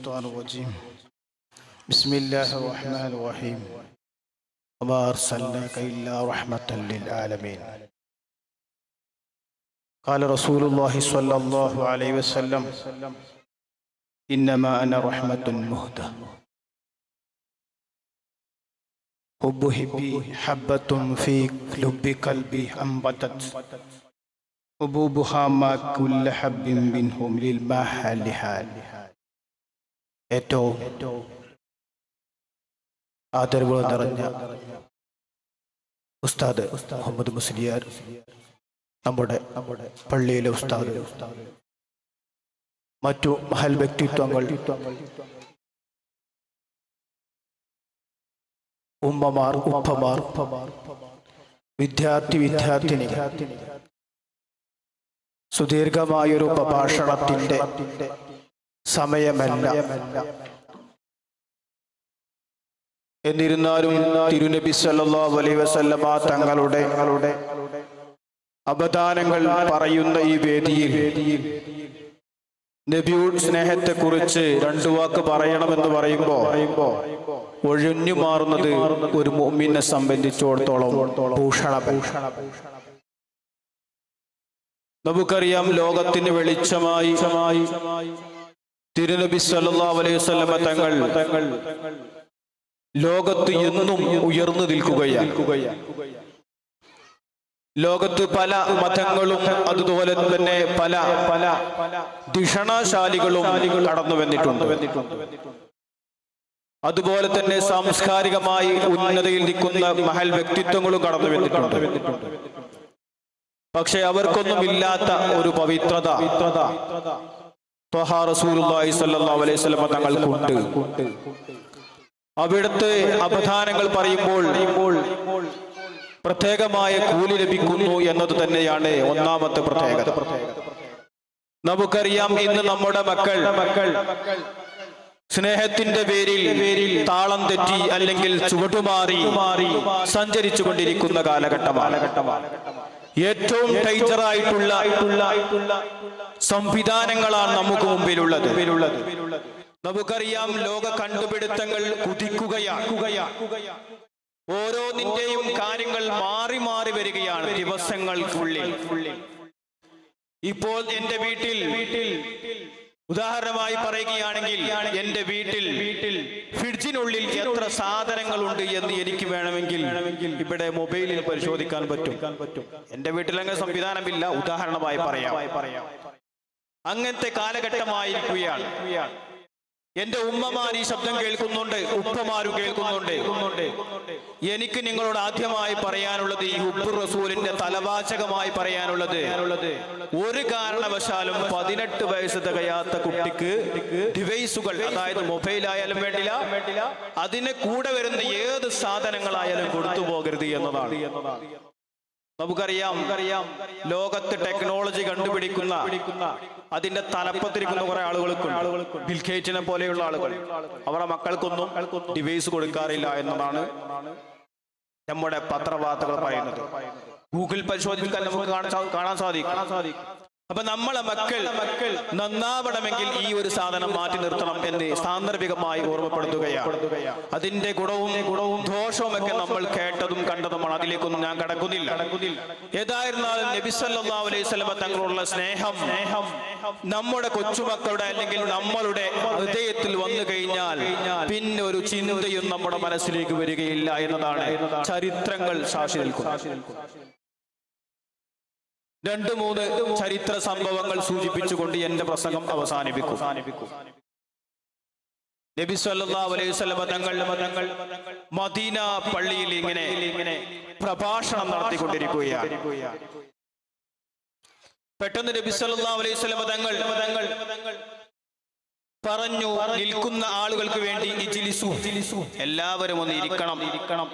الشيطان الرجيم. بسم الله الرحمن الرحيم. وما أرسلناك إلا رحمة للعالمين. قال رسول الله صلى الله عليه وسلم إنما أنا رحمة مهدى. حب حبي حبة في لب قلبي أنبتت. حبوبها ما كل حب منهم للمحل حال. ഏറ്റവും ആദരവ് നിറഞ്ഞ ഉസ്താദ് മുഹമ്മദ് മുസ്ലിയാർ നമ്മുടെ നമ്മുടെ പള്ളിയിലെ ഉസ്താദ്. മറ്റു മഹൽ വ്യക്തിത്വങ്ങൾ ഉമ്മമാർ ഉപ്പമാർ വിദ്യാർത്ഥി വിദ്യാർത്ഥിനി സുദീർഘമായൊരു പ്രഭാഷണത്തിന്റെ സമയമല്ല. എന്നിരുന്നാലും തിരുനബി സല്ലല്ലാഹു അലൈഹി വസല്ലമ തങ്ങളുടെ അവദാനങ്ങൾ പറയുന്ന ഈ വേദിയിൽ നബിയുടെ സ്നേഹത്തെക്കുറിച്ച് രണ്ടു വാക്ക് പറയണമെന്ന് പറയുമ്പോ ഒഴിഞ്ഞു മാറുന്നത് ഒരു മുഅ്മിനെ സംബന്ധിച്ചിടത്തോളം ഭൂഷണ ഭൂഷണ നമുക്കറിയാം ലോകത്തിന് വെളിച്ചമായി തിരുനബി സല്ലല്ലാഹു അലൈഹി വസല്ലമ തങ്ങൾ ലോകത്ത് എന്നും ഉയർന്നു നിൽക്കുകയാണ്. ലോകത്ത് പല മതങ്ങളും അതുപോലെ തന്നെ പല പല ദിഷണാശാലികളും കടന്നു വന്നിട്ടുണ്ട്. അതുപോലെ തന്നെ സാംസ്കാരികമായി ഉന്നതയിൽ നിൽക്കുന്ന മഹൽ വ്യക്തിത്വങ്ങളും കടന്നു വന്നിട്ടുണ്ട്. പക്ഷെ അവർക്കൊന്നും ഇല്ലാത്ത ഒരു പവിത്രത. തങ്ങൾക്കുണ്ട്. അവിടുത്തെ അപധാനങ്ങൾ പറയുമ്പോൾ പ്രത്യേകമായ കൂലി ലഭിക്കുന്നു എന്നത് തന്നെയാണ് ഒന്നാമത്തെ പ്രത്യേകത. നമുക്കറിയാം ഇന്ന് നമ്മുടെ മക്കൾ മക്കൾ സ്നേഹത്തിന്റെ പേരിൽ പേരിൽ താളം തെറ്റി അല്ലെങ്കിൽ ചുവടുമാറി മാറി സഞ്ചരിച്ചു കൊണ്ടിരിക്കുന്ന കാലഘട്ടമാണ്. ഏറ്റവും ടൈറ്ററായിട്ടുള്ള സംവിധാനങ്ങളാണ് നമുക്ക് മുമ്പിലുള്ളത്. നമുക്കറിയാം ലോക കണ്ടുപിടുത്തങ്ങൾ കുതിക്കുകയാണ്. ഓരോന്നിന്റെയും കാര്യങ്ങൾ മാറി മാറി വരികയാണ് ദിവസങ്ങൾക്കുള്ളിൽ. ഇപ്പോൾ എന്റെ വീട്ടിൽ വീട്ടിൽ ഉദാഹരണമായി പറയുകയാണെങ്കിൽ എന്റെ വീട്ടിൽ വീട്ടിൽ ഫ്രിഡ്ജിനുള്ളിൽ എത്ര സാധനങ്ങളുണ്ട് എന്ന് എനിക്ക് വേണമെങ്കിൽ ഇവിടെ മൊബൈലിൽ പരിശോധിക്കാൻ പറ്റും. എന്റെ വീട്ടിലങ്ങനെ സംവിധാനമില്ല. ഉദാഹരണമായി പറയാം. അങ്ങനത്തെ കാലഘട്ടമായിരിക്കുകയാണ്. എന്റെ ഉമ്മമാർ ഈ ശബ്ദം കേൾക്കുന്നുണ്ട് ഉപ്പമാരും കേൾക്കുന്നുണ്ട്. എനിക്ക് നിങ്ങളോട് ആദ്യമായി പറയാനുള്ളത് ഈ ഉപ്പ് റസൂലിന്റെ തലവാചകമായി പറയാനുള്ളത്. ഒരു കാരണവശാലും പതിനെട്ട് വയസ്സ് തികയാത്ത കുട്ടിക്ക് ഡിവൈസുകൾ അതായത് മൊബൈൽ ആയാലും വേണ്ടില്ല അതിന് കൂടെ വരുന്ന ഏത് സാധനങ്ങളായാലും കൊടുത്തു പോകരുത് എന്നതാണ്. നമുക്കറിയാം നമുക്കറിയാം ലോകത്ത് ടെക്നോളജി കണ്ടുപിടിക്കുന്ന അതിന്റെ തലപ്പത്തിരിക്കുന്ന കുറെ ആളുകൾക്ക് ബിൽഗേറ്റിനെ പോലെയുള്ള ആളുകൾ. അവരുടെ മക്കൾക്കൊന്നും ഡിവൈസ് കൊടുക്കാറില്ല എന്നതാണ് നമ്മുടെ പത്രവാർത്തകൾ പറയുന്നത്. ഗൂഗിൾ പരിശോധിക്കാൻ നമുക്ക് കാണാൻ സാധിക്കും. അപ്പൊ നമ്മളെ മക്കൾ മക്കൾ നന്നാവണമെങ്കിൽ ഈ ഒരു സാധനം മാറ്റി നിർത്തണം എന്ന് സാന്ദർഭികമായി ഓർമ്മപ്പെടുത്തുകയാണ്. അതിന്റെ ഗുണവും ഗുണവും ദോഷവും ഒക്കെ നമ്മൾ കേട്ടതും കണ്ടതുമാണ്. അതിലേക്കൊന്നും ഞാൻ കടക്കുന്നില്ല. ഏതായിരുന്നാലും നബി സല്ലല്ലാഹു അലൈഹി തങ്ങളുള്ള സ്നേഹം സ്നേഹം നമ്മുടെ കൊച്ചുമക്കളുടെ അല്ലെങ്കിൽ നമ്മളുടെ ഹൃദയത്തിൽ വന്നു കഴിഞ്ഞാൽ പിന്നെ ഒരു ചിന്തയും നമ്മുടെ മനസ്സിലേക്ക് വരികയില്ല എന്നതാണ് ചരിത്രങ്ങൾ സാക്ഷി നിൽക്കുന്നത് രണ്ട് മൂന്ന് ചരിത്ര സംഭവങ്ങൾ സൂചിപ്പിച്ചുകൊണ്ട് എന്റെ പ്രസംഗം അവസാനിപ്പിക്കും. നബി സല്ലല്ലാഹു അലൈഹി വസല്ലമ തങ്ങൾ തങ്ങൾ മദീന പള്ളിയിൽ ഇങ്ങനെ പ്രഭാഷണം നടത്തിക്കൊണ്ടിരിക്കുകയാണ്. പെട്ടെന്ന് നബി സല്ലല്ലാഹു അലൈഹി വസല്ലമ തങ്ങൾ തങ്ങൾ പറഞ്ഞു നിൽക്കുന്ന ആളുകൾക്ക് വേണ്ടി എല്ലാവരും ഒന്ന് ഇരിക്കണം ഇരിക്കണം.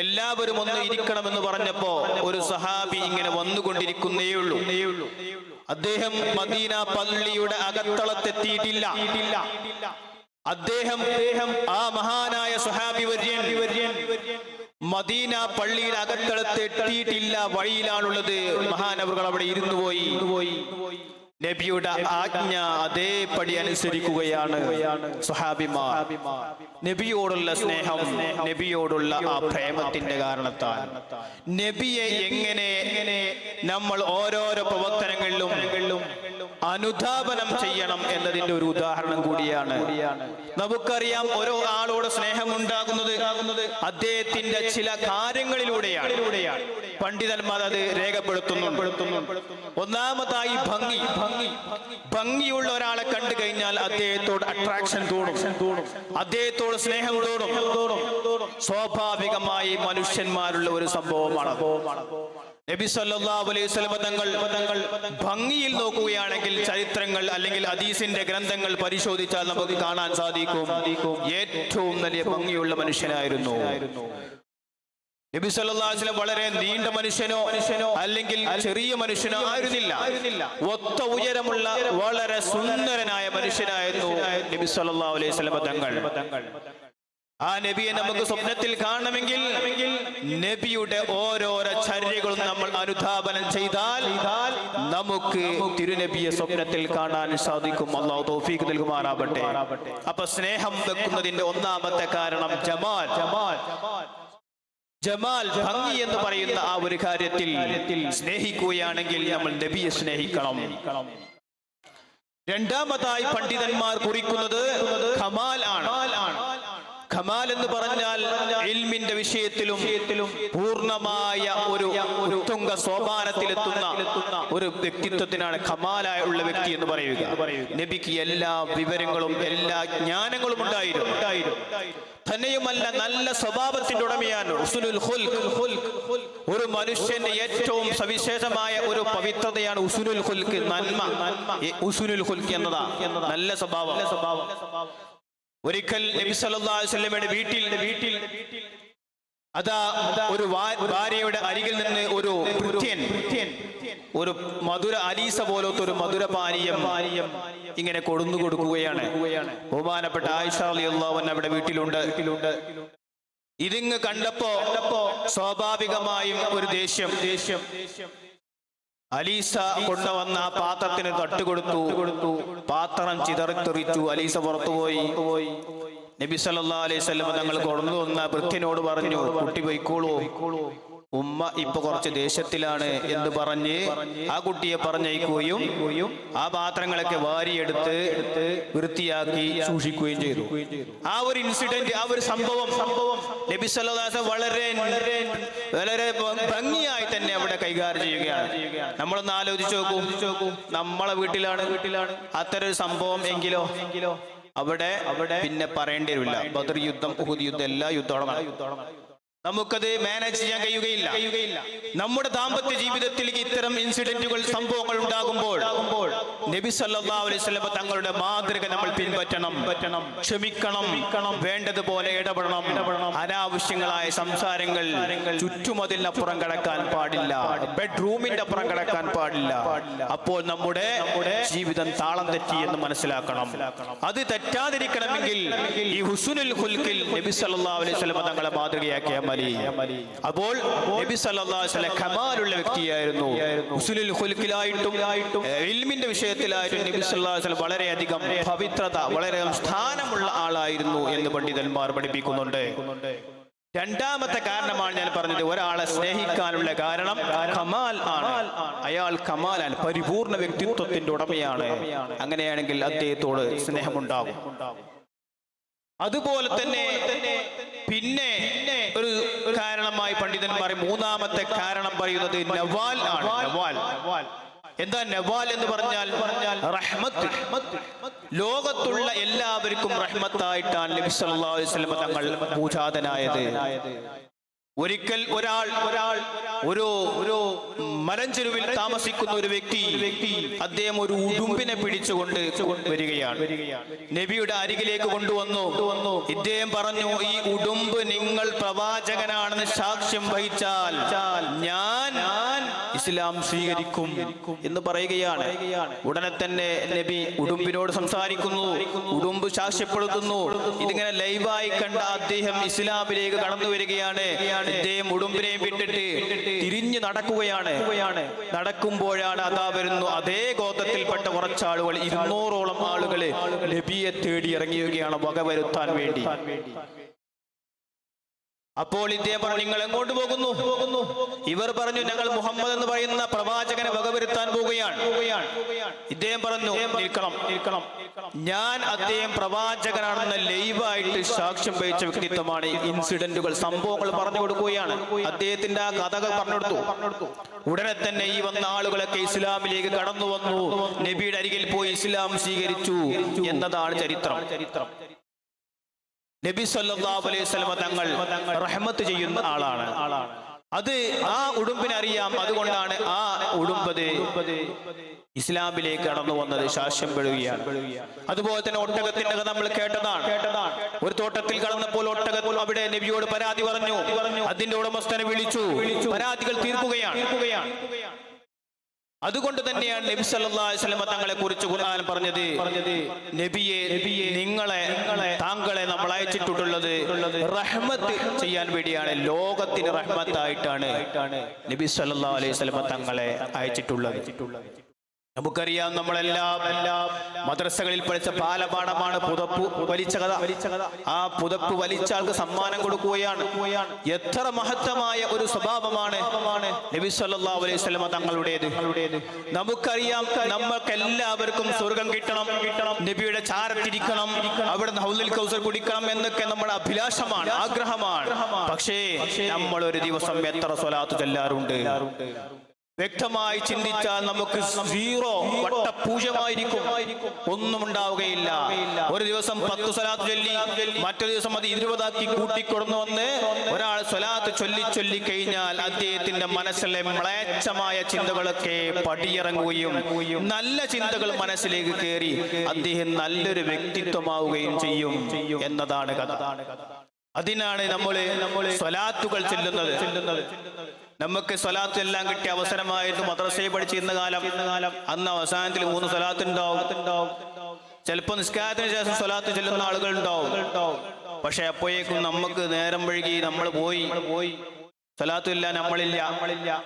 എല്ലാവരും ഒന്ന് ഇരിക്കണമെന്ന് പറഞ്ഞപ്പോ ഒരു സഹാബി ഇങ്ങനെ വന്നുകൊണ്ടിരിക്കുന്നേയുള്ളൂ. അദ്ദേഹം മദീന പള്ളിയുടെ അകത്തളത്തെത്തിയിട്ടില്ല. അദ്ദേഹം ആ മഹാനായ സഹാബി വര്യൻ മദീന പള്ളിയിൽ അകത്തളത്തെത്തിയിട്ടില്ല വഴിയിലാണുള്ളത്. മഹാനവറുകൾ അവിടെ ഇരുന്നു പോയി. നബിയുടെ ആജ്ഞ അതേപടി അനുസരിക്കുകയാണ് സുഹാബിമാർ നബിയോടുള്ള സ്നേഹം നബിയോടുള്ള ആ പ്രേമത്തിന്റെ കാരണത്താൽ. നബിയെ എങ്ങനെ നമ്മൾ ഓരോരോ പ്രവർത്തനങ്ങളിലും അനുധാപനം ചെയ്യണം എന്നതിന്റെ ഒരു ഉദാഹരണം കൂടിയാണ്. നമുക്കറിയാം ഓരോ ആളോട് സ്നേഹം ഉണ്ടാകുന്നത് അദ്ദേഹത്തിന്റെ ചില കാര്യങ്ങളിലൂടെയാണ്. പണ്ഡിതന്മാർ അത് രേഖപ്പെടുത്തുന്നു ഒന്നാമതായി ഭംഗി. ഭംഗിയുള്ള ഒരാളെ കണ്ടു കഴിഞ്ഞാൽ അദ്ദേഹത്തോട് അട്രാക്ഷൻ തോന്നും. അദ്ദേഹത്തോട് സ്നേഹം തോന്നും. സ്വാഭാവികമായി മനുഷ്യന്മാരുള്ള ഒരു സംഭവമാണ് നബി സല്ലല്ലാഹു അലൈഹി തങ്ങൾ ഭംഗിയിൽ നോക്കുകയാണെങ്കിൽ ചരിത്രങ്ങൾ അല്ലെങ്കിൽ ഹദീസിന്റെ ഗ്രന്ഥങ്ങൾ പരിശോധിച്ചാൽ നമുക്ക് കാണാൻ സാധിക്കും. ഏറ്റവും നല്ല ഭംഗിയുള്ള മനുഷ്യനായിരുന്നു. നബി വസല്ലം വളരെ നീണ്ട മനുഷ്യനോ മനുഷ്യനോ അല്ലെങ്കിൽ ചെറിയ മനുഷ്യനോ ആയിരുന്നില്ല. ഒത്ത ഉയരമുള്ള വളരെ സുന്ദരനായ മനുഷ്യനായിരുന്നു നബി സല്ലല്ലാഹു അലൈഹി വസല്ലം തങ്ങൾ. ആ നബിയെ നമുക്ക് സ്വപ്നത്തിൽ കാണണമെങ്കിൽ നബിയുടെ ഓരോരോ ചര്യകളും നമ്മൾ അനുധാപനം ചെയ്താൽ നമുക്ക് തിരുനബിയെ സ്വപ്നത്തിൽ കാണാൻ സാധിക്കും. അള്ളാഹു തൗഫീഖ് നൽകുമാറാവട്ടെ അപ്പൊ സ്നേഹം വെക്കുന്നതിന്റെ ഒന്നാമത്തെ കാരണം ജമാൽ ജമാൽ. ജമാൽ ഭംഗി എന്ന് പറയുന്ന ആ ഒരു കാര്യത്തിൽ സ്നേഹിക്കുകയാണെങ്കിൽ നമ്മൾ നബിയെ സ്നേഹിക്കണം. രണ്ടാമതായി പണ്ഡിതന്മാർ കുറിക്കുന്നത് ഖമാൽ ആണ്. ഖമാൽ എന്ന് പറഞ്ഞാൽ ഇൽമിന്റെ വിഷയത്തിലും പൂർണമായ ഒരു ഉത്തുംഗ സോപാനത്തിലെത്തുന്ന ഒരു വ്യക്തിത്വത്തിനാണ് ഖമാലായ ഉള്ള വ്യക്തി എന്ന് പറയുക. നബിക്ക് എല്ലാ വിവരങ്ങളും എല്ലാ ജ്ഞാനങ്ങളും ഉണ്ടായിരുന്നു. തന്നെയുമല്ല നല്ല സ്വഭാവത്തിന്റെ ഉടമയാണ്. ഒരു മനുഷ്യന്റെ ഏറ്റവും സവിശേഷമായ ഒരു പവിത്രതയാണ് ഉസുനുൽ ഹുൽക്ക് നന്മ. ഉസുനുൽ ഹുൽക്ക് എന്നതാ. നല്ല സ്വഭാവം. ഒരിക്കൽ നബി സല്ലല്ലാഹു അലൈഹി വസല്ലമയുടെ വീട്ടിൽ വീട്ടിൽ അതാ ഒരു ഭാര്യയുടെ അരികിൽ നിന്ന് ഒരു ഭൃത്യൻ ഒരു മധുര അലീസ പോലത്തെ ഒരു മധുര പാനീയം ഇങ്ങനെ കൊടുന്നു കൊടുക്കുകയാണ്. ബഹുമാനപ്പെട്ട ആയിഷ റളിയല്ലാഹു അൻഹ അവിടെ വീട്ടിലുണ്ട്. ഇതിങ്ങ് കണ്ടപ്പോ സ്വാഭാവികമായും ഒരു ദേഷ്യം. ദേഷ്യം അലീസ കൊണ്ടുവന്ന ആ പാത്രത്തിന് തട്ടുകൊടുത്തു കൊടുത്തു. പാത്രം ചിതറിത്തെറിച്ചു. അലീസ പുറത്തുപോയി. നബി സല്ലല്ലാഹു അലൈഹി വസല്ലം തങ്ങൾ കൊണ്ടു വന്ന വൃത്തിനോട് പറഞ്ഞു കുട്ടി പോയിക്കോളൂ. ഉമ്മ ഇപ്പൊ കുറച്ച് ദേശത്തിലാണ് എന്ന് പറഞ്ഞ് ആ കുട്ടിയെ പറഞ്ഞയക്കുകയും ആ പാത്രങ്ങളൊക്കെ വാരിയെടുത്ത് വൃത്തിയാക്കി സൂക്ഷിക്കുകയും ചെയ്തു. ആ ഒരു ഇൻസിഡന്റ് ആ ഒരു സംഭവം സംഭവം നബി വളരെ വളരെ വളരെ ഭംഗിയായി തന്നെ അവിടെ കൈകാര്യം ചെയ്യുകയാണ്. നമ്മളൊന്ന് ആലോചിച്ച് നോക്കൂ. നമ്മളെ വീട്ടിലാണ് വീട്ടിലാണ് അത്തരം ഒരു സംഭവം എങ്കിലോ എങ്കിലോ അവിടെ അവിടെ പിന്നെ പറയേണ്ടി വരില്ല. ബദർ യുദ്ധം ഉഹുദ് യുദ്ധം എല്ലാ യുദ്ധമാണ് നമുക്കത് മാനേജ് ചെയ്യാൻ കഴിയുകയില്ല. നമ്മുടെ ദാമ്പത്യ ജീവിതത്തിലേക്ക് ഇത്തരം ഇൻസിഡന്റുകൾ സംഭവങ്ങൾ ഉണ്ടാകുമ്പോൾ നബി വസല്ലം തങ്ങളുടെ മാതൃക നമ്മൾ പിൻപറ്റണം. പറ്റണം ക്ഷമിക്കണം. വേണ്ടതുപോലെ ഇടപെടണം. അനാവശ്യങ്ങളായ സംസാരങ്ങൾ ചുറ്റുമതിലിനപ്പുറം കടക്കാൻ പാടില്ല. ബെഡ്റൂമിന്റെ അപ്പുറം കടക്കാൻ പാടില്ല. അപ്പോൾ നമ്മുടെ ജീവിതം താളം തെറ്റി എന്ന് മനസ്സിലാക്കണം. അത് തെറ്റാതിരിക്കണമെങ്കിൽ ഈ ഹുസുനുൽ ഹുൽക്കിൽ നബി സല്ലല്ലാഹു അലൈഹി വസല്ലം തങ്ങളെ മാതൃകയാക്കിയാൽ മതി അപ്പോൾ നബി സല്ലല്ലാഹു കമാലുള്ള വ്യക്തിയായിരുന്നു. ഹുസുനുൽ ഖുൽക്കിലായിട്ടും ഏഹ്, ഇൽമിന്റെ വിഷയത്തിലായിട്ടും നബി സല്ലല്ലാഹു അലൈഹി വസല്ലം വളരെയധികം പവിത്രത വളരെയധികം സ്ഥാനമുള്ള ആളായിരുന്നു എന്ന് പണ്ഡിതന്മാർ പഠിപ്പിക്കുന്നുണ്ട്. രണ്ടാമത്തെ കാരണമാണ് ഞാൻ പറഞ്ഞത് ഒരാളെ സ്നേഹിക്കാനുള്ള കാരണം കമാൽ ആണ്. അയാൾ കമാലാണ് പരിപൂർണ വ്യക്തിത്വത്തിന്റെ ഉടമയാണ്. അങ്ങനെയാണെങ്കിൽ അദ്ദേഹത്തോട് സ്നേഹമുണ്ടാവും. അതുപോലെ തന്നെ പണ്ഡിതന്മാർ മൂന്നാമത്തെ കാരണം പറയുന്നത് നവാൽ ആണ്. നവാൽ. എന്താ നവാൽ എന്ന് പറഞ്ഞാൽ പറഞ്ഞാൽ? റഹ്മത്ത്. ലോകത്തുള്ള എല്ലാവർക്കും റഹ്മത്തായിട്ടാണ് നബി സല്ലല്ലാഹു അലൈഹി വസല്ലം തങ്ങൾ പൂജാതനായത്. ഒരിക്കൽ ഒരാൾ ഒരാൾ ഒരു ഒരു മലഞ്ചെരുവിൽ താമസിക്കുന്ന ഒരു വ്യക്തി വ്യക്തി അദ്ദേഹം ഒരു ഉടുമ്പിനെ പിടിച്ചുകൊണ്ട് വരികയാണ്. നബിയുടെ അരികിലേക്ക് കൊണ്ടുവന്നു. ഇദ്ദേഹം പറഞ്ഞു ഈ ഉടുമ്പ് നിങ്ങൾ പ്രവാചകനാണെന്ന് സാക്ഷ്യം വഹിച്ചാൽ ഞാൻ ഇസ്ലാം സ്വീകരിക്കും എന്ന് പറയുകയാണ്. ഉടനെ തന്നെ നബി ഉടുമ്പിനോട് സംസാരിക്കുന്നു. ഉടുമ്പ് സാക്ഷ്യപ്പെടുത്തുന്നു ഇതിങ്ങനെ ലൈവായി കണ്ട അദ്ദേഹം ഇസ്ലാമിലേക്ക് കടന്നു വരികയാണ്. അദ്ദേഹം ഉടുമ്പിനെയും വിട്ടിട്ട് തിരിഞ്ഞു നടക്കുകയാണ്. നടക്കുമ്പോഴാണ് അതാ വരുന്നു അതേ ഗോത്രത്തിൽപ്പെട്ട കുറച്ചാളുകൾ ഇരുന്നൂറോളം ആളുകൾ നബിയെ തേടി ഇറങ്ങിയുകയാണ് വകവരുത്താൻ വേണ്ടി. അപ്പോൾ ഇദ്ദേഹം പറഞ്ഞു നിങ്ങൾ എങ്ങോട്ട് പോകുന്നു? പോകുന്നു ഇവർ പറഞ്ഞു ഞങ്ങൾ മുഹമ്മദ് എന്ന് പറയുന്ന പ്രവാചകനെ വകവരുത്താൻ പോവുകയാണ്. ഇദ്ദേഹം പറഞ്ഞു നിൽക്കണം. നിൽക്കണം ഞാൻ അദ്ദേഹം പ്രവാചകനാണെന്ന് ലൈവായിട്ട് സാക്ഷ്യം വഹിച്ച വ്യക്തിത്വമാണ് ഇൻസിഡന്റുകൾ. സംഭവങ്ങൾ പറഞ്ഞു കൊടുക്കുകയാണ്. അദ്ദേഹത്തിന്റെ ആ കഥകൾ പറഞ്ഞു കൊടുത്തു. ഉടനെ തന്നെ ഈ വന്ന ആളുകളൊക്കെ ഇസ്ലാമിലേക്ക് കടന്നു വന്നു. നബിയുടെ അരികിൽ പോയി ഇസ്ലാം സ്വീകരിച്ചു എന്നതാണ് ചരിത്രം ചരിത്രം. നബി സല്ലല്ലാഹു അലൈഹി വസല്ലമ തങ്ങൾ റഹ്മത്ത് ചെയ്യുന്ന ആളാണ്. അത് ആ ഉടുമ്പിനെ അറിയാം അതുകൊണ്ടാണ് ആ ഉടുമ്പത് ഇസ്ലാമിലേക്ക് കടന്നു വന്നത് ശാസ്യം പെടുകയാണ് അതുപോലെ തന്നെ ഒട്ടകത്തിന്റെ കഥ നമ്മൾ കേട്ടതാണ്. കേട്ടതാണ് ഒരു തോട്ടത്തിൽ കടന്നപ്പോൾ ഒട്ടകം അവിടെ നബിയോട് പരാതി പറഞ്ഞു. അതിന്റെ ഉടമസ്ഥനെ വിളിച്ചു. പരാതികൾ തീർക്കുകയാണ്. അതുകൊണ്ട് തന്നെയാണ് നബി സല്ലല്ലാഹു അലൈഹി വസല്ലം തങ്ങളെ കുറിച്ച് ഖുർആൻ പറഞ്ഞത്. പറഞ്ഞത്. നബിയെ നിങ്ങളെ നിങ്ങളെ താങ്കളെ നമ്മൾ അയച്ചിട്ടുള്ളത് റഹ്മത്ത് ചെയ്യാൻ വേണ്ടിയാണ് ലോകത്തിന് റഹ്മത്തായിട്ടാണ് നബി സല്ലല്ലാഹു അലൈഹി വസല്ലം തങ്ങളെ അയച്ചിട്ടുള്ളത്. നമുക്കറിയാം നമ്മളെല്ലാം എല്ലാം മദ്രസകളിൽ പഠിച്ച പാലപാഠമാണ് പുതപ്പ് വലിച്ച കഥ. ആ പുതപ്പ് വലിച്ച ആൾക്ക് സമ്മാനം കൊടുക്കുകയാണ്. എത്ര മഹത്തമായ ഒരു സ്വഭാവമാണ് നബി അലൈഹി തങ്ങളുടേത്. നമുക്കറിയാം നമ്മൾക്ക് എല്ലാവർക്കും സ്വർഗം കിട്ടണം കിട്ടണം നബിയുടെ ചാരത്തിരിക്കണം അവിടെ ഹൗലുൽ കൗസർ കുടിക്കണം എന്നൊക്കെ നമ്മുടെ അഭിലാഷമാണ് ആഗ്രഹമാണ്. പക്ഷേ നമ്മൾ ഒരു ദിവസം എത്ര സ്വലാത്ത് ചെല്ലാറുണ്ട്? വ്യക്തമായി ചിന്തിച്ചാൽ നമുക്ക് സീറോ വട്ടപൂജമായിരിക്കും ഒന്നും ഉണ്ടാവുകയില്ല ഒരു ദിവസം പത്ത് സ്വലാത്ത് ചൊല്ലി മറ്റൊരു ദിവസം അത് ഇരുപതാക്കി കൂട്ടിക്കൊടുന്നു വന്ന് ഒരാൾ സ്വലാത്ത് ചൊല്ലി ചൊല്ലി കഴിഞ്ഞാൽ അദ്ദേഹത്തിന്റെ മനസ്സിലെ മ്ലേച്ഛമായ ചിന്തകളൊക്കെ പടിയിറങ്ങുകയും നല്ല ചിന്തകൾ മനസ്സിലേക്ക് കയറി അദ്ദേഹം നല്ലൊരു വ്യക്തിത്വമാവുകയും ചെയ്യും എന്നതാണ് കഥ. അതിനാണ് നമ്മൾ സ്വലാത്തുകൾ ചെല്ലുന്നത്. നമുക്ക് സ്വലാത്ത് എല്ലാം കിട്ടിയ അവസരമായിരുന്നു മദ്രസയെ പഠിച്ചിരുന്ന കാലം. കാലം അന്ന് അവസാനത്തിൽ മൂന്ന് സ്വലാത്ത് ഉണ്ടാവും ചിലപ്പോൾ നിസ്കാരത്തിന് ശേഷം സ്വലാത്ത് ചെല്ലുന്ന ആളുകൾ ഉണ്ടാവും പക്ഷെ അപ്പോഴേക്കും നമുക്ക് നേരം വഴുകി നമ്മൾ പോയി പോയി. സ്വലാത്തില്ല നമ്മളില്ല.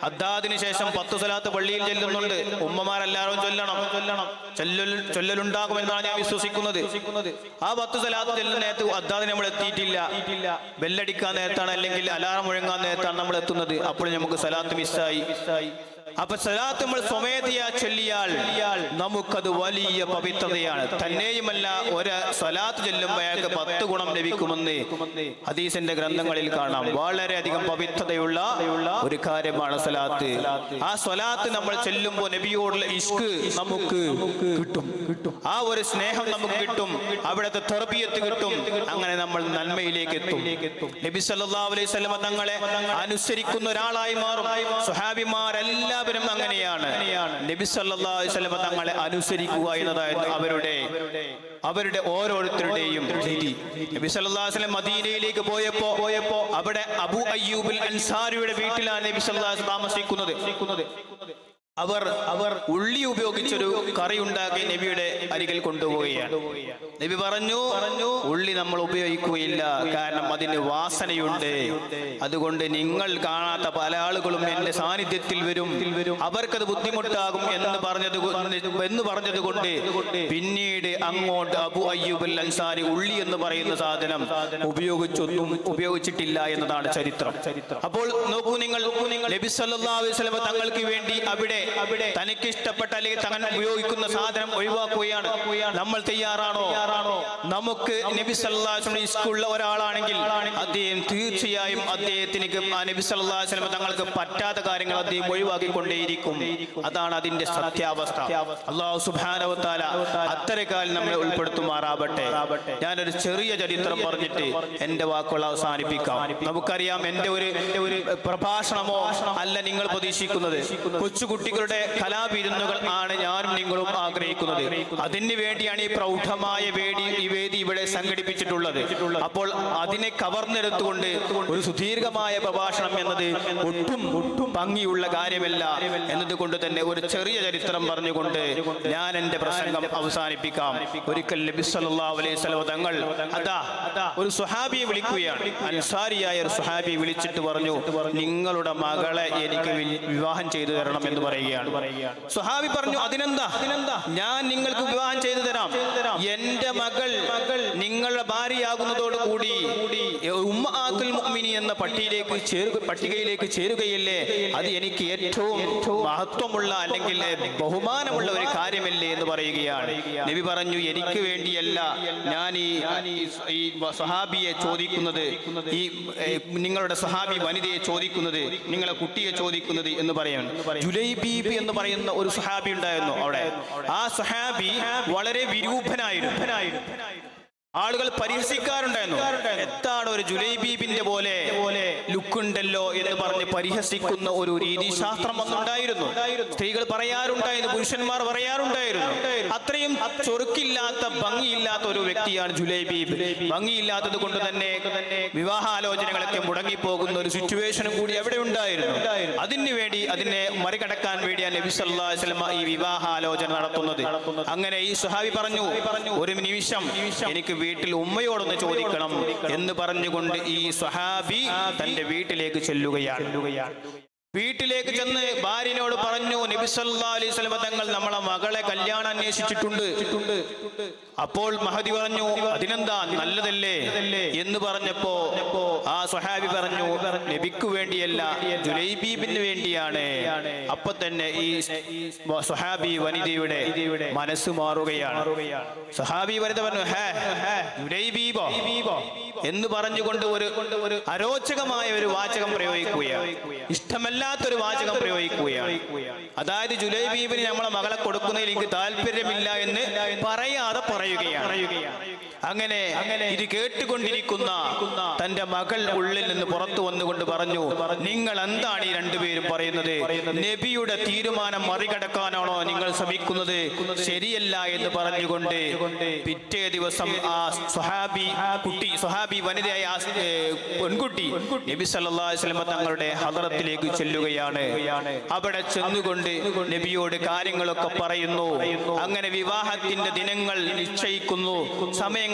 അദ്ദാദിന് ശേഷം പത്ത് സ്വലാത്ത് പള്ളിയിൽ ചെല്ലുന്നുണ്ട്. ഉമ്മമാരെല്ലാവരും ചൊല്ലണം. ചൊല്ലണം ചൊല്ലൽ ചൊല്ലലുണ്ടാകുമെന്നാണ് ഞാൻ വിശ്വസിക്കുന്നത്. ആ പത്ത് സലാത്ത് ചെല്ലുന്ന നേരത്ത് അദ്ദാദിന് നമ്മൾ എത്തിയിട്ടില്ല. ബെല്ലടിക്കാൻ നേരത്താണ് അല്ലെങ്കിൽ അലാറം മുഴങ്ങാൻ നേരത്താണ് നമ്മൾ എത്തുന്നത്. അപ്പോൾ നമുക്ക് സ്വലാത്ത് മിസ്സായി അപ്പൊ സലാത്ത് നമ്മൾ സ്വമേധയാ ചൊല്ലിയാൽ നമുക്കത് വലിയ പവിത്രതയാണ്. തന്നെയുമല്ല ഒരു സലാത്ത് ചൊല്ലുമ്പോൾ അയാൾക്ക് പത്ത് ഗുണം ലഭിക്കുമെന്ന് ഹദീസിന്റെ ഗ്രന്ഥങ്ങളിൽ കാണാം. വളരെയധികം പവിത്രതയുള്ള ഒരു കാര്യമാണ് സലാത്ത്. ആ സ്വലാത്ത് നമ്മൾ ചെല്ലുമ്പോൾ നബിയോടുള്ള ഇഷ്ക് നമുക്ക് കിട്ടും. ആ ഒരു സ്നേഹം നമുക്ക് കിട്ടും. അവിടുത്തെ തെറബിയത്ത് കിട്ടും. അങ്ങനെ നമ്മൾ നന്മയിലേക്ക് എത്തും. നബി സല്ലല്ലാഹു അലൈഹി വസല്ലമ തങ്ങളെ അനുസരിക്കുന്ന ഒരാളായി മാറും. സ്വഹാബിമാരെല്ലാവരും അങ്ങനെയാണ്. നബി സല്ലല്ലാഹു അലൈഹി വസല്ലമ തങ്ങളെ അനുസരിക്കുക എന്നതായിരുന്നു അവരുടെ അവരുടെ ഓരോരുത്തരുടെയും രീതി. നബി സല്ലല്ലാഹു അലൈഹി വസല്ലം മദീനയിലേക്ക് പോയപ്പോ പോയപ്പോ അവിടെ അബു അയ്യൂബിൽ അൻസാരിയുടെ വീട്ടിലാണ് നബി സല്ലല്ലാഹു അലൈഹി വസല്ലം താമസിക്കുന്നത്. അവർ അവർ ഉള്ളി ഉപയോഗിച്ചൊരു കറി ഉണ്ടാക്കി നബിയുടെ അരികിൽ കൊണ്ടുപോവുകയാണ്. നബി പറഞ്ഞു പറഞ്ഞു ഉള്ളി നമ്മൾ ഉപയോഗിക്കുകയില്ല കാരണം അതിന് വാസനയുണ്ട്. അതുകൊണ്ട് നിങ്ങൾ കാണാത്ത പല ആളുകളും എന്റെ സാന്നിധ്യത്തിൽ വരും. അവർക്കത് ബുദ്ധിമുട്ടാകും എന്ന് പറഞ്ഞത് എന്ന് പറഞ്ഞത് കൊണ്ട് പിന്നീട് അങ്ങോട്ട് അബു അയ്യൂബൽ അൻസാരി ഉള്ളി എന്ന് പറയുന്ന സാധനം ഉപയോഗിച്ചൊന്നും ഉപയോഗിച്ചിട്ടില്ല എന്നതാണ് ചരിത്രം. അപ്പോൾ നോക്കൂ നിങ്ങൾ നബി സല്ലല്ലാഹു അലൈഹി വസല്ലം തങ്ങൾക്ക് വേണ്ടി അവിടെ അവിടെ തനിക്ക് ഇഷ്ടപ്പെട്ട അല്ലെങ്കിൽ തങ്ങൾ ഉപയോഗിക്കുന്ന സാധനം ഒഴിവാക്കുകയാണ്. നമ്മൾ തയ്യാറാണോ? നമുക്ക് നബി ഒരാളാണെങ്കിൽ അദ്ദേഹം തീർച്ചയായും അദ്ദേഹത്തിന് ആ നബി തങ്ങൾക്ക് പറ്റാത്ത കാര്യങ്ങൾ അദ്ദേഹം ഒഴിവാക്കിക്കൊണ്ടേയിരിക്കും. അതാണ് അതിന്റെ സത്യാവസ്ഥ. അള്ളാഹു സുഭാനവത്താല അത്തരക്കാലം നമ്മളെ ഉൾപ്പെടുത്തുമാറാവട്ടെ ഞാനൊരു ചെറിയ ചരിത്രം പറഞ്ഞിട്ട് എന്റെ വാക്കുകൾ അവസാനിപ്പിക്കാം. നമുക്കറിയാം എന്റെ ഒരു പ്രഭാഷണമോ അല്ല നിങ്ങൾ പ്രതീക്ഷിക്കുന്നത്. കൊച്ചുകുട്ടികളുടെ കലാപി വിരുന്നുകൾ ആണ് ഞാനും നിങ്ങളും ആഗ്രഹിക്കുന്നത്. അതിന് വേണ്ടിയാണ് ഈ പ്രൗഢമായ വേദി ഈ വേദി ഇവിടെ സംഘടിപ്പിച്ചിട്ടുള്ളത്. അപ്പോൾ അതിനെ കവർന്നെടുത്തുകൊണ്ട് ഒരു സുദീർഘമായ പ്രഭാഷണം എന്നത് ഒട്ടും ഒട്ടും ഭംഗിയുള്ള കാര്യമല്ല എന്നതുകൊണ്ട് തന്നെ ഒരു ചെറിയ ചരിത്രം പറഞ്ഞുകൊണ്ട് ഞാൻ എന്റെ പ്രസംഗം അവസാനിപ്പിക്കാം. ഒരിക്കൽ നബി സല്ലല്ലാഹു അലൈഹി തങ്ങൾ അതാ ഒരു സുഹാബിയെ വിളിക്കുകയാണ്. അൻസാരിയായ ഒരു സുഹാബിയെ വിളിച്ചിട്ട് പറഞ്ഞു നിങ്ങളുടെ മകളെ എനിക്ക് വിവാഹം ചെയ്തു തരണം എന്ന് പറയുകയാണ്. സുഹാബി പറഞ്ഞു അതിനെന്താ? അതിനെന്താ? ഞാൻ നിങ്ങൾക്ക് വിവാഹം ചെയ്തു തരാം. എന്റെ മകൾ മകൾ നിങ്ങളുടെ ഭാര്യയാകുന്നതോട് കൂടി ഉമ്മാത്തുൽ മുഅ്മിനി എന്ന പട്ടിയിലേക്ക് ചേരുക പട്ടികയിലേക്ക് ചേരുകയില്ലേ? അത് എനിക്ക് ഏറ്റവും മഹത്വമുള്ള അല്ലെങ്കിൽ ബഹുമാനമുള്ള ഒരു കാര്യമല്ലേ എന്ന് പറയുകയാണ്. നബി പറഞ്ഞു എനിക്ക് വേണ്ടിയല്ല ഞാൻ ഈ ഈ സഹാബിയെ ചോദിക്കുന്നത് ഈ നിങ്ങളുടെ സഹാബി വനിതയെ ചോദിക്കുന്നത് നിങ്ങളെ കുട്ടിയെ ചോദിക്കുന്നത് എന്ന് പറയാൻ ജുലൈബീബ് എന്ന് പറയുന്ന ഒരു സഹാബി ഉണ്ടായിരുന്നു അവിടെ. ആ സഹാബി വളരെ വിരൂപനായിരുന്നു. ആളുകൾ പരിഹസിക്കാറുണ്ടായിരുന്നു. എന്താണ് ഒരു ജുലൈബീബിന്റെ പോലെ ലുക്കുണ്ടല്ലോ എന്ന് പറഞ്ഞ് പരിഹസിക്കുന്ന ഒരു രീതി ശാസ്ത്രം വന്നുണ്ടായിരുന്നു. സ്ത്രീകൾ പറയാറുണ്ടായിരുന്നു പുരുഷന്മാർ പറയാറുണ്ടായിരുന്നു. അത്രയും ചൊറുക്കില്ലാത്ത ഭംഗിയില്ലാത്ത ഒരു വ്യക്തിയാണ് ജുലൈബീബ്. ഭംഗിയില്ലാത്തത് കൊണ്ട് തന്നെ വിവാഹാലോചനകളൊക്കെ മുടങ്ങിപ്പോകുന്ന ഒരു സിറ്റുവേഷനും കൂടി അവിടെ ഉണ്ടായിരുന്നു. അതിനു വേണ്ടി അതിനെ മറികടക്കാൻ വേണ്ടിയാണ് നബി വസല്ലമ ഈ വിവാഹാലോചന നടത്തുന്നത്. അങ്ങനെ ഈ സുഹാബി പറഞ്ഞു ഒരു നിമിഷം എനിക്ക് വീട്ടിൽ ഉമ്മയോടൊന്ന് ചോദിക്കണം എന്ന് പറഞ്ഞുകൊണ്ട് ഈ സ്വഹാബി തന്റെ വീട്ടിലേക്ക് ചെല്ലുകയാണ്. വീട്ടിലേക്ക് ചെന്ന് ഭാര്യനോട് പറഞ്ഞു നബി സല്ലല്ലാഹു അലൈഹി സ്വലമ തങ്ങൾ നമ്മളെ മകളെ കല്യാണം അന്വേഷിച്ചിട്ടുണ്ട്. അപ്പോൾ മഹദി പറഞ്ഞു അതിനെന്താ? നല്ലതല്ലേ? എന്ന് പറഞ്ഞപ്പോ ആ സ്വഹാബി പറഞ്ഞു നബിക്ക് വേണ്ടിയല്ല ജുലൈബീബിന് വേണ്ടിയാണ്. അപ്പൊ തന്നെ ഈ സ്വഹാബി വനിതയുടെ മനസ്സ് മാറുകയാണ്. സ്വഹാബി വനിത പറഞ്ഞു ഹേ ജുലൈബീബോ? എന്ന് പറഞ്ഞുകൊണ്ട് ഒരു അരോചകമായ ഒരു വാചകം പ്രയോഗിക്കുകയാണ്. ഇഷ്ടമല്ലാത്തൊരു വാചകം പ്രയോഗിക്കുകയാണ്. അതായത് ജുലൈബീബിന് നമ്മളെ മകളെ കൊടുക്കുന്നതിൽ എനിക്ക് താല്പര്യമില്ല എന്ന് പറയാതെ പറയുകയാണ്. അങ്ങനെ ഇത് കേട്ടുകൊണ്ടിരിക്കുന്ന തന്റെ മകൾ ഉള്ളിൽ നിന്ന് പുറത്തു വന്നുകൊണ്ട് പറഞ്ഞു നിങ്ങൾ എന്താണ് ഈ രണ്ടുപേരും പറയുന്നത്? നബിയുടെ തീരുമാനം മറികടക്കാനാണോ നിങ്ങൾ ശ്രമിക്കുന്നത്? ശരിയല്ല എന്ന് പറഞ്ഞുകൊണ്ട് പിറ്റേ ദിവസം ആ സുഹാബി കുട്ടി സുഹാബി വനിതയായ ആ പെൺകുട്ടി നബി സല്ലല്ലാഹു അലൈഹി വസല്ലമ തങ്ങളുടെ ഹദറത്തിലേക്ക് ചെല്ലുകയാണ്. അവിടെ ചെന്നുകൊണ്ട് നബിയോട് കാര്യങ്ങളൊക്കെ പറയുന്നു. അങ്ങനെ വിവാഹത്തിന്റെ ദിനങ്ങൾ നിശ്ചയിക്കുന്നു.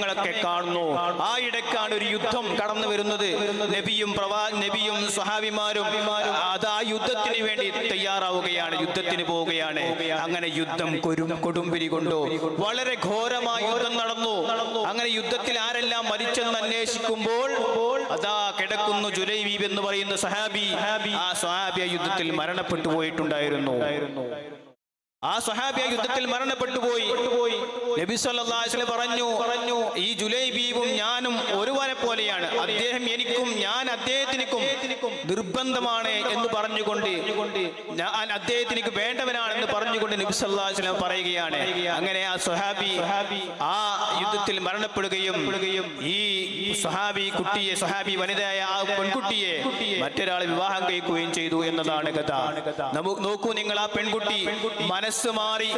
സമയങ്ങളൊക്കെ കാണുന്നു. ആ ഇടയ്ക്കാണ് ഒരു യുദ്ധം കടന്നു വരുന്നത്. നബിയും പ്രവാ നബിയും സ്വഹാബിമാരും അത് ആ യുദ്ധത്തിന് വേണ്ടി തയ്യാറാവുകയാണ് യുദ്ധത്തിന് പോവുകയാണ്. അങ്ങനെ യുദ്ധം കൊരും കൊടുമ്പിരി കൊണ്ടു വളരെ ഘോരമായ യുദ്ധം നടന്നു. അങ്ങനെ യുദ്ധത്തിൽ ആരെല്ലാം മരിച്ചെന്ന് അന്വേഷിക്കുമ്പോൾ അതാ കിടക്കുന്നു ജുലൈബീബ് എന്ന് പറയുന്ന സഹാബി ആ സ്വഹാബി ആ യുദ്ധത്തിൽ മരണപ്പെട്ടു പോയിട്ടുണ്ടായിരുന്നു. ആ സഹാബിയ യുദ്ധത്തിൽ മരണപ്പെട്ടു പോയി. നബി സല്ലല്ലാഹു അലൈഹി പറഞ്ഞു പറഞ്ഞു ഈ ജുലൈബീബും ഞാനും ഒരു പോലെയാണ് അദ്ദേഹം എനിക്കും ഞാൻ അദ്ദേഹത്തിനും നിർബന്ധമാണ് എന്ന് പറഞ്ഞുകൊണ്ട് ഞാൻ അദ്ദേഹത്തിന് വേണ്ടവനാണെന്ന് പറഞ്ഞുകൊണ്ട് നബി സല്ലല്ലാഹു അലൈഹി വസല്ലം പറയുകയാണ്. അങ്ങനെ ആ സുഹാബി ആ യുദ്ധത്തിൽ മരണപ്പെടുകയും ഈ സുഹാബി കുട്ടിയെ സുഹാബി വനിതയായ ആ പെൺകുട്ടിയെ മറ്റൊരാൾ വിവാഹം കഴിക്കുകയും ചെയ്തു എന്നതാണ് കഥ. നമുക്ക് നോക്കൂ നിങ്ങൾ ആ പെൺകുട്ടി മനസ്സ് മാറി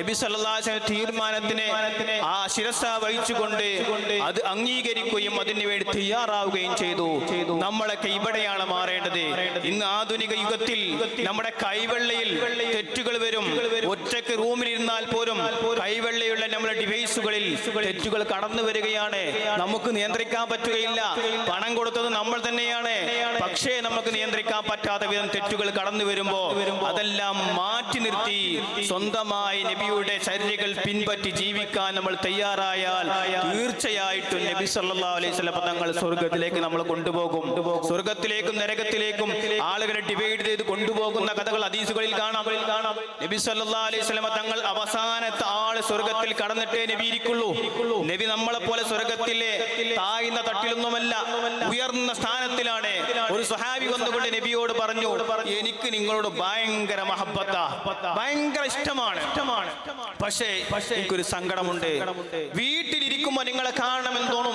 നബി സല്ലല്ലാഹു തീരുമാനത്തിന് ആ ശിരസ വഹിച്ചുകൊണ്ട് അത് അംഗീകരിക്കുകയും അതിനു വേണ്ടി തയ്യാറാവുകയും ചെയ്തു. നമ്മളൊക്കെ ഇവിടെയാണ് മാറേണ്ടത് ഇന്ന് ആധുനിക യുഗത്തിൽ നമ്മുടെ കൈവെള്ളയിൽ തെറ്റുകൾ വരും. ഒറ്റയ്ക്ക് റൂമിൽ ഇരുന്നാൽ പോലും കൈവെള്ളയുള്ള നമ്മുടെ ഡിവൈസുകളിൽ തെറ്റുകൾ കടന്നു വരികയാണ്. നമുക്ക് നിയന്ത്രിക്കാൻ പറ്റുകയില്ല. പണം കൊടുത്തത് നമ്മൾ തന്നെയാണ്. പക്ഷേ നമുക്ക് നിയന്ത്രിക്കാൻ പറ്റാത്ത വിധം തെറ്റുകൾ കടന്നു വരുമ്പോ അതെല്ലാം മാറ്റി നിർത്തി സ്വന്തമായി നബിയുടെ ചര്യകൾ പിൻപറ്റി ജീവിക്കാൻ നമ്മൾ തയ്യാറായാൽ തീർച്ചയായിട്ടും നബി സല്ലാ അലൈഹി വസല്ലം തങ്ങൾ സ്വർഗത്തിലേക്ക് നമ്മൾ കൊണ്ടുപോകും. സ്വർഗത്തിലേക്കും നരകത്തിലേക്കും ആളുകളെ ഡിവൈഡ് ചെയ്ത് കൊണ്ടുപോകുന്ന കഥകൾ ഹദീസുകളിൽ കാണാം. നബി അലൈഹി തങ്ങൾ അവസാനത്തെ ആൾ സ്വർഗത്തിൽ കടന്നിട്ടേ നബി ഇരിക്കുള്ളൂ. നബി നമ്മളെ പോലെ സ്വർഗത്തിലെ താഴ്ന്ന തട്ടിലൊന്നുമല്ല ഉയർന്ന സ്ഥാനത്തിലാണ്. ഒരു സ്വഹാബി വന്നുകൊണ്ട് നബിയോട് പറഞ്ഞു എനിക്ക് നിങ്ങളോട് ഭയങ്കര മഹബത്ത ഭയങ്കര ഇഷ്ടമാണ്. ഇഷ്ടമാണ് പക്ഷേ എനിക്കൊരു സങ്കടമുണ്ട്. വീട്ടിലിരിക്കുമ്പോ നിങ്ങളെ കാണണമെന്ന് തോന്നും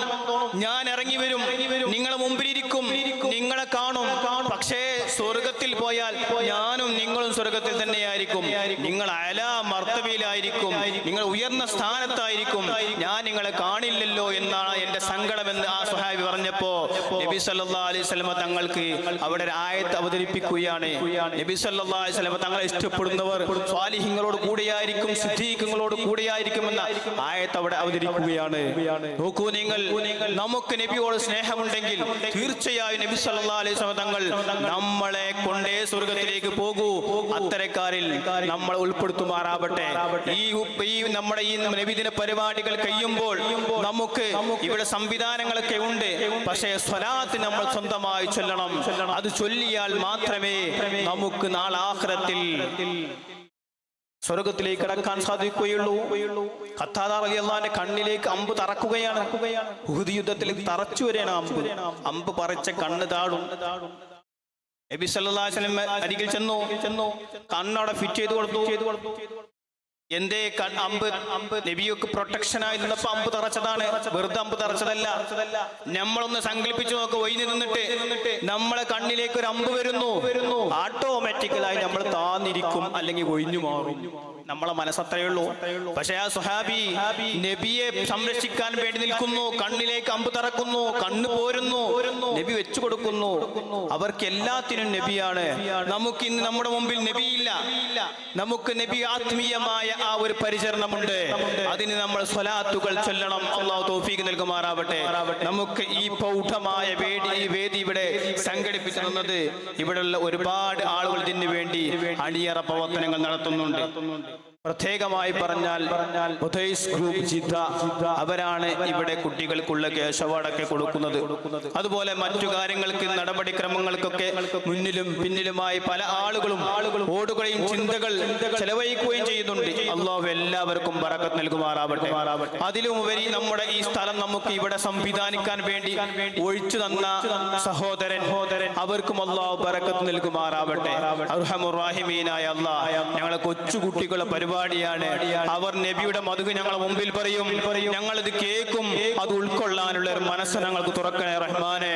ഞാൻ ഇറങ്ങി വരും. നിങ്ങളെ മുമ്പിലിരിക്കും ആയിരിക്കും നിങ്ങൾ അല മർത്തവിയിലായിരിക്കും നിങ്ങൾ ഉയർന്ന സ്ഥാനത്തായിരിക്കും. ഞാൻ നിങ്ങളെ കാണില്ലല്ലോ എന്നാണ് എന്റെ സങ്കടമെന്ന് ആ സല്ലല്ലാഹു അലൈഹി വസല്ലമ തങ്ങൾക്ക് അവിടെ ആയത്ത് അവതരിപ്പിക്കുകയാണ്. നബി സല്ലല്ലാഹു അലൈഹി വസല്ലമ തങ്ങളെ ഇഷ്ടപ്പെടുന്നവർ സ്വാലിഹിങ്ങളോട് കൂടെയായിരിക്കും സിദ്ധീഖങ്ങളോട് കൂടെയായിരിക്കും എന്ന ആയത്ത് അവിടെ അവതരിക്കുകയാണ് നോക്കൂ നിങ്ങൾ നമുക്ക് നബിയോട് സ്നേഹമുണ്ടെങ്കിൽ തീർച്ചയായും നബി സല്ലല്ലാഹു അലൈഹി വസല്ലമ തങ്ങൾ നമ്മളെ കൊണ്ടേ സ്വർഗത്തിലേക്ക് പോകൂ. അത്തരക്കാരിൽ നമ്മൾ ഉൾപ്പെടുത്തുമാറാവട്ടെ. ഈ ഈ നമ്മുടെ ഈ നബിദിന പരിപാടികൾ കഴിയുമ്പോൾ നമുക്ക് ഇവിടെ സംവിധാനങ്ങളൊക്കെ ഉണ്ട്. പക്ഷേ സ്വലാത്ത് നമ്മൾ സ്വന്തമായി ചൊല്ലണം. അത് ചൊല്ലിയാൽ മാത്രമേ നമുക്ക് നാളാഹ്രത്തിൽ സ്വർഗത്തിലേക്ക് കടക്കാൻ സാധിക്കുകയുള്ളൂ. ഖത്താദാർ കണ്ണിലേക്ക് അമ്പ് തറക്കുകയാണ്. ഉഹുദ് യുദ്ധത്തിൽ തറച്ചു വരെയാണ് അമ്പ്. അമ്പ് പറിച്ച കണ്ണ് താടും നബി വസല്ലം അരികിൽ ചെന്നു. ചെന്നു കണ്ണവിടെ ഫിറ്റ് ചെയ്ത് കൊടുത്തു ചെയ്തു കൊടുത്തു. കൺ- അമ്പ് അമ്പ് നബിയൊക്കെ പ്രൊട്ടക്ഷനായി നിന്നപ്പോ അമ്പ് തറച്ചതാണ് വെറുതെ അമ്പ് തറച്ചതല്ല നമ്മളൊന്ന് സങ്കല്പിച്ചു നോക്ക് ഒഴിഞ്ഞു നിന്നിട്ട് നമ്മളെ കണ്ണിലേക്ക് ഒരു അമ്പ് വരുന്നു. ഓട്ടോമാറ്റിക്കലായി നമ്മൾ താന്നിരിക്കും അല്ലെങ്കിൽ ഒഴിഞ്ഞു മാറും. നമ്മളെ മനസ്സത്രയേ ഉള്ളൂ. പക്ഷെ ആ സുഹാബി നബിയെ സംരക്ഷിക്കാൻ വേണ്ടി നിൽക്കുന്നു കണ്ണിലേക്ക് അമ്പ് തറക്കുന്നു കണ്ണ് പോരുന്നു നബി വെച്ചു കൊടുക്കുന്നു. അവർക്ക് എല്ലാത്തിനും നബിയാണ്. നമുക്ക് ഇന്ന് നമ്മുടെ മുമ്പിൽ നബിയില്ല. നമുക്ക് നബി ആത്മീയമായ ആ ഒരു പരിചരണമുണ്ട്. അതിന് നമ്മൾ സ്വലാത്തുകൾ ചൊല്ലണം. അള്ളാഹു തോഫീക്ക് നൽകുമാറാവട്ടെ. നമുക്ക് ഈ പൗഢമായ വേദി ഈ വേദി ഇവിടെ സംഘടിപ്പിച്ചു തന്നത് ഇവിടെയുള്ള ഒരുപാട് ആളുകൾ ഇതിനു വേണ്ടി അണിയറ പ്രവർത്തനങ്ങൾ നടത്തുന്നുണ്ട്. പ്രത്യേകമായി പറഞ്ഞാൽ പറഞ്ഞാൽ ഗ്രൂപ്പ് അവരാണ് ഇവിടെ കുട്ടികൾക്കുള്ള കേശവാടൊക്കെ കൊടുക്കുന്നത്. അതുപോലെ മറ്റു കാര്യങ്ങൾക്ക് നടപടിക്രമങ്ങൾക്കൊക്കെ മുന്നിലും പിന്നിലുമായി പല ആളുകളും ഓടുകയും ചിന്തകൾ ചെലവഴിക്കുകയും ചെയ്യുന്നുണ്ട്. അള്ളാഹു എല്ലാവർക്കും ബറക്കത്ത് നൽകുമാറാവട്ടെ. അതിലും ഉപരി നമ്മുടെ ഈ സ്ഥലം നമുക്ക് ഇവിടെ സംവിധാനിക്കാൻ വേണ്ടി ഒഴിച്ചു തന്ന സഹോദരൻ അവർക്കും അള്ളാഹു പറക്കത്ത് നൽകുമാറാവട്ടെ. അള്ളാഹ് ഞങ്ങളെ കൊച്ചുകുട്ടികളുടെ പരിപാടിയാണ്. അവർ നബിയുടെ മധു ഞങ്ങൾ മുമ്പിൽ പറയും ഞങ്ങൾ ഇത് കേൾക്കും അത് ഉൾക്കൊള്ളാനുള്ള ഒരു മനസ്സ് ഞങ്ങൾക്ക് തുറക്കണേ റഹ്മാനെ.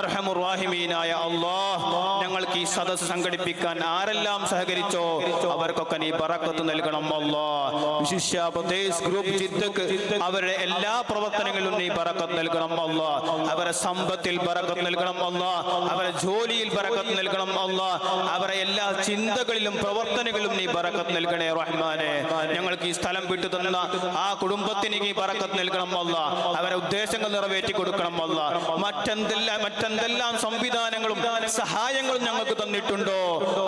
അർഹമുറാഹിമീനായ അള്ളാഹ് ഞങ്ങൾക്ക് ഈ സദസ് സംഘടിപ്പിക്കാൻ ആരെല്ലാം സഹകരിച്ചോ അവർക്കൊക്കെ നീ പറക്കത്ത് നൽകണം അള്ളാഹ് വിശിഷ്യ പ്രദേശ് ഗ്രൂപ്പ് ചിത്തക്ക് അവരുടെ എല്ലാ പ്രവർത്തനങ്ങളിലും നീ പറക്കത്ത് നൽകണം അള്ളാഹ് അവരെ സമ്പത്തിൽ പറക്കത്ത് നൽകണം അള്ളാഹ് അവരെ ജോലിയിൽ പറക്കത്ത് നൽകണം അള്ളാഹ് അവരെ എല്ലാ ചിന്തകളിലും പ്രവർത്തനങ്ങളിലും നീ പറക്കത്ത് നൽകണേ റഹ്മാനെ ഞങ്ങൾക്ക് ഈ സ്ഥലം വിട്ടു തന്ന ആ കുടുംബത്തിന് ഈ പറക്കത്ത് നൽകണം അല്ല. അവരെ ഉദ്ദേശങ്ങൾ നിറവേറ്റി കൊടുക്കണം അല്ല. മറ്റെന്തെല്ലാം മറ്റെന്തെല്ലാം സംവിധാനങ്ങളും സഹായങ്ങളും ഞങ്ങൾക്ക് തന്നിട്ടുണ്ടോ?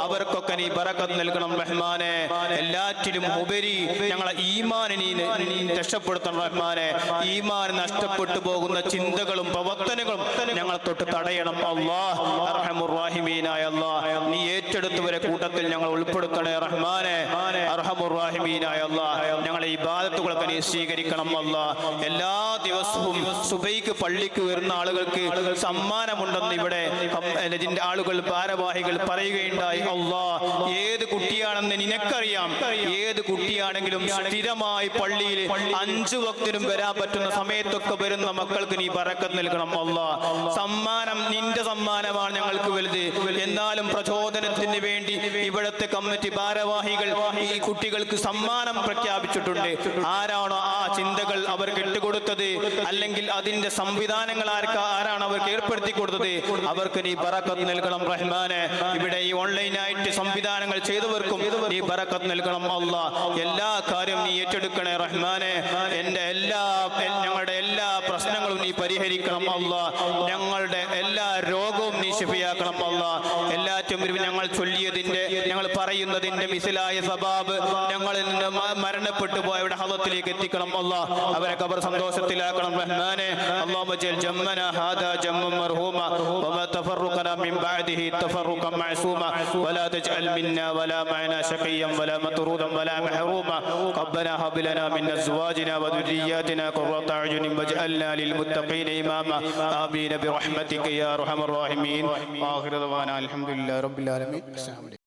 അവർക്കൊക്കെ നീ പറക്കത്ത് നൽകണം റഹ്മാനെ. എല്ലാറ്റിലും ഉപരി ഞങ്ങളെ ഈമാനെ നീ രക്ഷപ്പെടുത്തണം റഹ്മാനെ. ഈമാൻ നഷ്ടപ്പെട്ടു പോകുന്ന ചിന്തകളും പ്രവർത്തനങ്ങളും ഞങ്ങളെ തൊട്ട് തടയണം അള്ളാഹ് അർഹമുറാഹിമീനായ അള്ളാഹ് നീ ഏറ്റെടുത്തവരെ കൂട്ടത്തിൽ ഞങ്ങൾ ഉൾപ്പെടുത്തണേ റഹ്മാനെ. അർഹമുറാഹിമീനായ അല്ലാഹ് ഞങ്ങളെ ഈ നീ സ്വീകരിക്കണം അള്ളാഹ് എല്ലാ ദിവസവും സുബൈക്ക് പള്ളിക്ക് വരുന്ന ആളുകൾക്ക് സമ്മാനമുണ്ടെന്ന് ഇവിടെ ആളുകൾ ഭാരവാഹികൾ പറയുകയുണ്ടായി. അള്ളാ ഏത് കുട്ടിയാണെന്ന് നിനക്കറിയാം. ഏത് കുട്ടിയാണെങ്കിലും സ്ഥിരമായി പള്ളിയിൽ അഞ്ചു വക്തിനും വരാൻ പറ്റുന്ന സമയത്തൊക്കെ വരുന്ന മക്കൾക്ക് നീ പറക്കത്ത് നൽകണം. അല്ല സമ്മാനം നിന്റെ സമ്മാനമാണ് ഞങ്ങൾക്ക് വലുത്. എന്നാലും പ്രചോദനത്തിന് വേണ്ടി ഇവിടത്തെ കമ്മിറ്റി ഭാരവാഹികൾ ഈ കുട്ടികൾക്ക് സമ്മാനം പ്രഖ്യാപിച്ചിട്ടുണ്ട്. ആരാണോ ആ ചിന്തകൾ അവർക്ക് ഇട്ടുകൊടുത്തത് അല്ലെങ്കിൽ അതിന്റെ സംവിധാനങ്ങൾ ആർക്ക് ആരാണ് അവർക്ക് ഏർപ്പെടുത്തി കൊടുത്തത്? അവർക്ക് നീ പറക്കത്ത് നൽകണം റഹ്മാനെ. ഇവിടെ ഈ ഓൺലൈനായിട്ട് സംവിധാനങ്ങൾ ചെയ്തവർക്കും നീ ബറക്കത്ത് നൽകണം അല്ല. എല്ലാ കാര്യം നീ ഏറ്റെടുക്കണേ റഹ്മാനെ. എന്റെ എല്ലാ ഞങ്ങളുടെ എല്ലാ പ്രശ്നങ്ങളും നീ പരിഹരിക്കണം അല്ല ഞങ്ങളുടെ എല്ലാ രോഗവും നീ ശിഫിയാക്കണം അല്ല എല്ലാറ്റും ഒരു ഞങ്ങൾ ചൊല്ലിയതിന്റെ ഞങ്ങൾ പറയുന്നതിന്റെ മിസിലായ സബാബ് ഞങ്ങളിൽ നിന്ന് മ- മരണപ്പെട്ടു പോയവരുടെ ഹലത്തിലേക്ക് എത്തിക്കണം അല്ല അവരെ കബർ സന്തോഷത്തിലാക്കണം റഹ്മാനെ اللهم اجعل جمنا هذا جما مرحوما وما تفرقنا من بعده تفرقا معصوما ولا تجعل منا ولا معنا شقيا ولا مطرودا ولا محروما ربنا هب لنا من ازواجنا وذرياتنا قرة اعين واجعلنا للمتقين اماما امين برحمتك يا ارحم الراحمين واخر دعوانا الحمد لله رب العالمين السلام عليكم